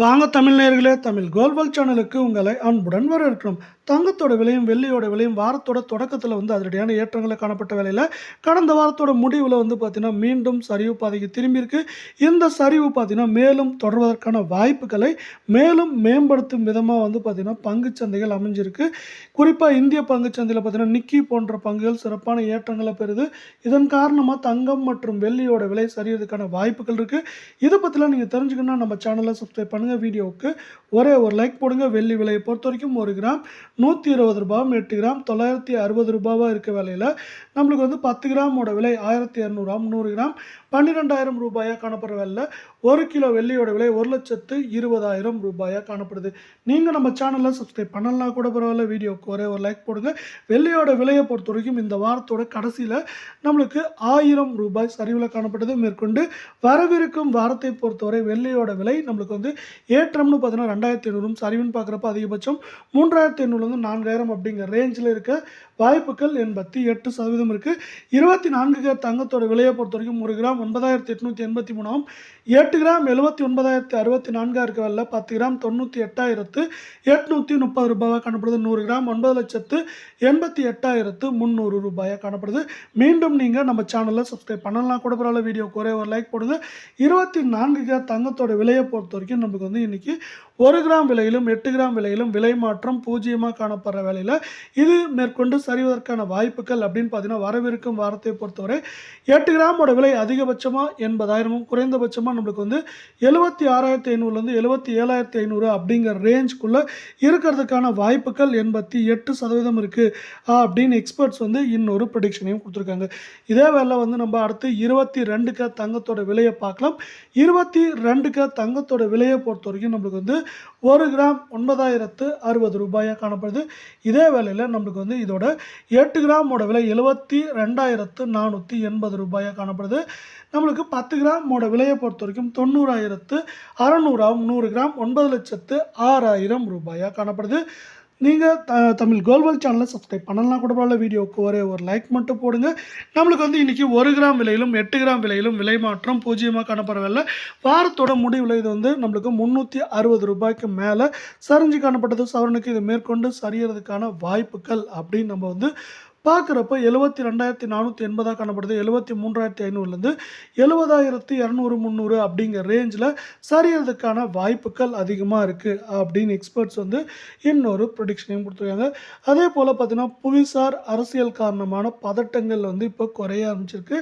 வாங்க தமிழ் நேர்களே தமிழ் கோல்வல் சேனலுக்கு உங்களை அன்புடன் வரவேற்கிறோம். தங்கத்தோட விலையும் வெள்ளியோட விலையும் வாரத்தோட தொடக்கத்தில் வந்து அதிரடியான ஏற்றங்களை காணப்பட்ட வேலையில் கடந்த வாரத்தோட முடிவில் வந்து பார்த்திங்கன்னா மீண்டும் சரிவு பாதைக்கு திரும்பியிருக்கு இந்த சரிவு பார்த்தீங்கன்னா மேலும் தொடர்வதற்கான வாய்ப்புகளை மேலும் மேம்படுத்தும் விதமாக வந்து பார்த்தீங்கன்னா பங்குச்சந்தைகள் அமைஞ்சிருக்கு. குறிப்பாக இந்திய பங்குச்சந்தையில் பார்த்தீங்கன்னா நிக்கி போன்ற பங்குகள் சிறப்பான ஏற்றங்களை பெறுது. இதன் காரணமாக தங்கம் மற்றும் வெள்ளியோட விலை சரிவதற்கான வாய்ப்புகள் இருக்குது இதை பற்றிலாம் நீங்கள் தெரிஞ்சுக்கணும்னா நம்ம சேனலை சப்ஸ்கிரைப் பண்ணுங்கள் வீடியோவுக்கு. ஒரே ஒரு லைக் போடுங்க. வெள்ளி விலையை பொறுத்த வரைக்கும் ஒரு கிராம் நூற்றி இருபது ரூபாயும் எட்டு கிராம் தொள்ளாயிரத்தி அறுபது ரூபாவாக இருக்க விலையில். நம்மளுக்கு வந்து பத்து கிராமோட விலை ஆயிரத்தி இரநூறாம் நூறு கிராம் பன்னிரெண்டாயிரம் ரூபாயாக காணப்படுற விலையில் ஒரு கிலோ வெள்ளியோட விலை ஒரு லட்சத்து இருபதாயிரம் ரூபாயாக காணப்படுது. நீங்கள் நம்ம சேனலில் சப்ஸ்கிரைப் பண்ணலாம் கூட பரவாயில்ல. வீடியோவுக்கு ஒரே ஒரு லைக் போடுங்க. வெள்ளியோட விலையை பொறுத்த வரைக்கும் இந்த வாரத்தோட கடைசியில் நம்மளுக்கு ஆயிரம் ரூபாய் சரிவில் காணப்பட்டது மேற்கொண்டு வரவிருக்கும் வாரத்தை பொறுத்தவரை வெள்ளியோட விலை நம்மளுக்கு வந்து ஏற்றம்னு பார்த்தீங்கன்னா ரெண்டாயிரத்தி ஐநூறும் சரிவுன்னு பார்க்குறப்ப அதிகபட்சம் மூன்றாயிரத்தி ஐநூறுலேருந்து நான்காயிரம் அப்படிங்கிற ரேஞ்சில் இருக்க வாய்ப்புகள் எண்பத்தி எட்டு சதவீதம் இருக்குது இருபத்தி நான்கு கிராம் தங்கத்தோட விலையை பொறுத்த வரைக்கும் ஒரு கிராம் ஒன்பதாயிரத்தி எட்நூற்றி எண்பத்தி மூணாம் எட்டு கிராம் எழுபத்தி ஒன்பதாயிரத்தி அறுபத்தி நான்காக இருக்க வரல பத்து கிராம் தொண்ணூற்றி எட்டாயிரத்து எட்நூற்றி முப்பது ரூபாயாக காணப்படுது. நூறு கிராம் ஒன்பது லட்சத்து எண்பத்தி எட்டாயிரத்து முந்நூறு ரூபாயாக காணப்படுது. மீண்டும் நீங்கள் நம்ம சேனலில் சப்ஸ்கிரைப் பண்ணலாம் கூட பரவாயில்ல. வீடியோ ஒரே ஒரு லைக் போடுது இருபத்தி நான்கு கிராம் தங்கத்தோட விலையை பொறுத்த வரைக்கும் நமக்கு வந்து இன்றைக்கி ஒரு கிராம் விலையிலும் எட்டு கிராம் விலையிலும் விலை மாற்றம் பூஜ்ஜியமாக காணப்படுற வேலையில் இது மேற்கொண்டு சரிவதற்கான வாய்ப்புகள் அப்படின்னு பார்த்தீங்கன்னா வரவிருக்கும் வாரத்தை பொறுத்தவரை எட்டு கிராமோட விலை அதிகபட்சமாக எண்பதாயிரமும் குறைந்தபட்சமாக நம்மளுக்கு வந்து எழுபத்தி ஆறாயிரத்தி ஐநூறுலேருந்து எழுபத்தி ஏழாயிரத்தி ஐநூறு அப்படிங்கிற ரேஞ்சுக்குள்ளே இருக்கிறதுக்கான வாய்ப்புகள் எண்பத்தி எட்டு சதவீதம் இருக்குது அப்படின்னு எக்ஸ்பர்ட்ஸ் வந்து இன்னொரு ப்ரடிக்ஷனையும் கொடுத்துருக்காங்க. இதே வேலை வந்து நம்ம அடுத்து இருபத்தி ரெண்டுக்கு தங்கத்தோட விலையை பார்க்கலாம். இருபத்தி ரெண்டுக்கு தங்கத்தோட விலையை பொறுத்த வரைக்கும் நம்மளுக்கு வந்து ஒரு கிராம் ஒன்பதாயிரத்து அறுபது ரூபாயாக காணப்படுது. இதே வேலையில் நம்மளுக்கு வந்து இதோட எட்டு கிராமோட விலை எழுபத்தி ரெண்டாயிரத்து நானூற்றி எண்பது ரூபாயாக காணப்படுது. நம்மளுக்கு பத்து கிராமோட விலையை பொறுத்த வரைக்கும் தொண்ணூறாயிரத்து அறநூறாம் நூறு கிராம் ஒன்பது லட்சத்து ஆறாயிரம் ரூபாயாக காணப்படுது. நீங்கள் த தமிழ் கோல்வல் சேனலை சப்ஸ்கிரைப் பண்ணலாம் கூட பரவாயில்ல வீடியோவுக்கு ஒரே ஒரு லைக் மட்டும் போடுங்க. நம்மளுக்கு வந்து இன்றைக்கி ஒரு கிராம் விலையிலும் எட்டு கிராம் விலையிலும் விலை மாற்றம் பூஜ்ஜியமாக காணப்படவில்லை. வாரத்தோட முடிவில் இது வந்து நம்மளுக்கு முந்நூற்றி அறுபது ரூபாய்க்கு மேலே சரிஞ்சு காணப்பட்டது. சவரனுக்கு இது மேற்கொண்டு சரியறதுக்கான வாய்ப்புகள் அப்படின்னு நம்ம வந்து பார்க்குறப்ப எழுபத்தி ரெண்டாயிரத்தி நானூற்றி எண்பதாக காணப்படுது எழுபத்தி மூன்றாயிரத்தி ஐநூறுலேருந்து எழுபதாயிரத்தி இரநூறு முந்நூறு அப்படிங்கிற ரேஞ்சில் சரியறதுக்கான வாய்ப்புகள் அதிகமாக இருக்குது அப்படின்னு எக்ஸ்பர்ட்ஸ் வந்து இன்னொரு ப்ரொடிக்ஷனையும் கொடுத்துருக்காங்க. அதே போல் பார்த்திங்கன்னா புவிசார் அரசியல் காரணமான பதட்டங்கள் வந்து இப்போ குறைய ஆரம்பிச்சிருக்கு.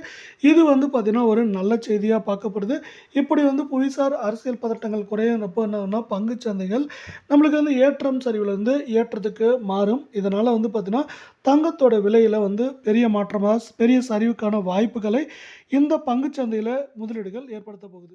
இது வந்து பார்த்திங்கன்னா ஒரு நல்ல செய்தியாக பார்க்கப்படுது. இப்படி வந்து புவிசார் அரசியல் பதட்டங்கள் குறையிறப்போ என்னன்னா பங்குச்சந்தைகள் நம்மளுக்கு வந்து ஏற்றம் சரிவுலேருந்து ஏற்றத்துக்கு மாறும். இதனால் வந்து பார்த்திங்கன்னா தங்கத்தோட விலையில் வந்து பெரிய மாற்றமாக பெரிய சரிவுக்கான வாய்ப்புகளை இந்த பங்குச்சந்தையில் முதலீடுகள் ஏற்படுத்த போகுது.